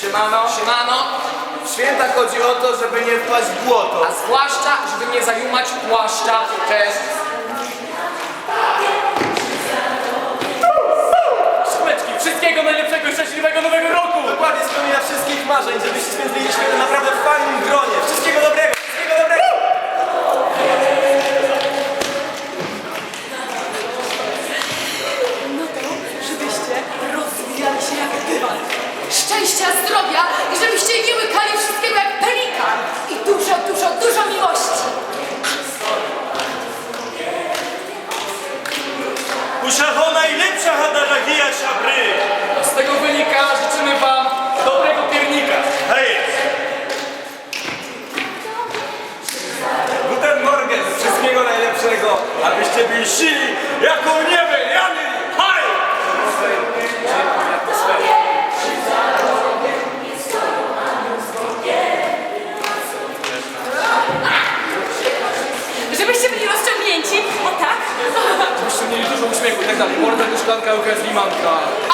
Siemano. Siemano. W święta chodzi o to, żeby nie wpaść w błoto. A zwłaszcza, żeby nie zajumać płaszcza. Cześć. Szczęścia, zdrowia i żebyście nie łykali wszystkiego jak pelikan. I dużo, dużo, dużo miłości. Uszacho najlepsza chata Żachija Szabry! Z tego wynika życzymy wam dobrego piernika. Hej! Guten Morgen, wszystkiego najlepszego, abyście byli silni jako niebie, jany, Zuzanka Lukas Výmanka.